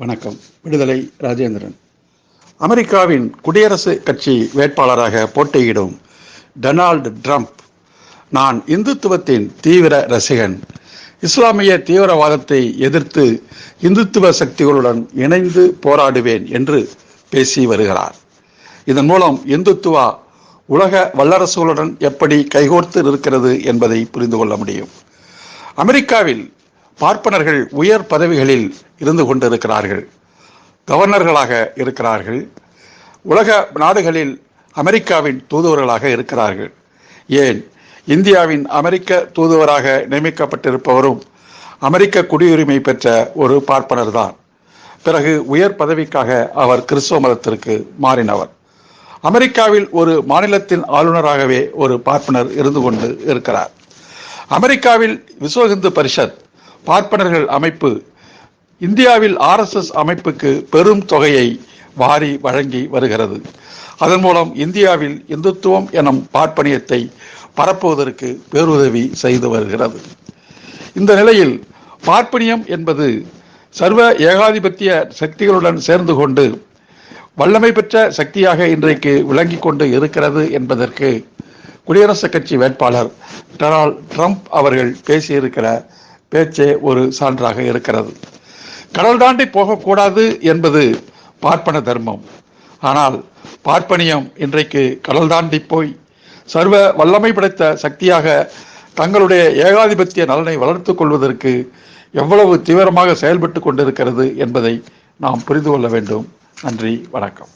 வணக்கம். விடுதலை ராஜேந்திரன். அமெரிக்காவின் குடியரசு கட்சி வேட்பாளராக போட்டியிடும் டொனால்டு ட்ரம்ப் நான் இந்துத்துவத்தின் தீவிர ரசிகன். இஸ்லாமிய தீவிரவாதத்தை எதிர்த்து இந்துத்துவ சக்திகளுடன் இணைந்து போராடுவேன் என்று பேசி வருகிறார். இதன் மூலம் இந்துத்துவா உலக வல்லரசுகளுடன் எப்படி கைகோர்த்து இருக்கிறது என்பதை புரிந்து கொள்ள முடியும். அமெரிக்காவில் பார்ப்பனர்கள் உயர் பதவிகளில் இருந்து கொண்டிருக்கிறார்கள். கவர்னர்களாக இருக்கிறார்கள். உலக நாடுகளில் அமெரிக்காவின் தூதுவர்களாக இருக்கிறார்கள். ஏன்? இந்தியாவின் அமெரிக்க தூதுவராக நியமிக்கப்பட்டிருப்பவரும் அமெரிக்க குடியுரிமை பெற்ற ஒரு பார்ப்பனர் தான். பிறகு உயர் பதவிக்காக அவர் கிறிஸ்துவ மதத்திற்கு மாறினவர். அமெரிக்காவில் ஒரு மாநிலத்தின் ஆளுநராகவே ஒரு பார்ப்பனர் இருந்து கொண்டு இருக்கிறார். அமெரிக்காவில் விஸ்வஹிந்து பரிஷத் பார்ப்பனர்கள் அமைப்பு இந்தியாவில் ஆர்எஸ்எஸ் அமைப்புக்கு பெரும் தொகையை வாரி வழங்கி வருகிறது. அதன் மூலம் இந்தியாவில் இந்துத்துவம் எனும் பார்ப்பனியத்தை பரப்புவதற்கு பேருதவி செய்து வருகிறது. இந்த நிலையில் பார்ப்பனியம் என்பது சர்வ ஏகாதிபத்திய சக்திகளுடன் சேர்ந்து கொண்டு வல்லமை பெற்ற சக்தியாக இன்றைக்கு விளங்கி கொண்டு இருக்கிறது என்பதற்கு குடியரசுக் கட்சி வேட்பாளர் டொனால்ட் ட்ரம்ப் அவர்கள் பேசியிருக்கிற பேச்சே ஒரு சான்றாக இருக்கிறது. கடல் தாண்டி போகக்கூடாது என்பது பார்ப்பன தர்மம். ஆனால் பார்ப்பனியம் இன்றைக்கு கடல் தாண்டி போய் சர்வ வல்லமை படைத்த சக்தியாக தங்களுடைய ஏகாதிபத்திய நலனை வளர்த்துக் கொள்வதற்கு எவ்வளவு தீவிரமாக செயல்பட்டு கொண்டிருக்கிறது என்பதை நாம் புரிந்து கொள்ள வேண்டும். நன்றி வணக்கம்.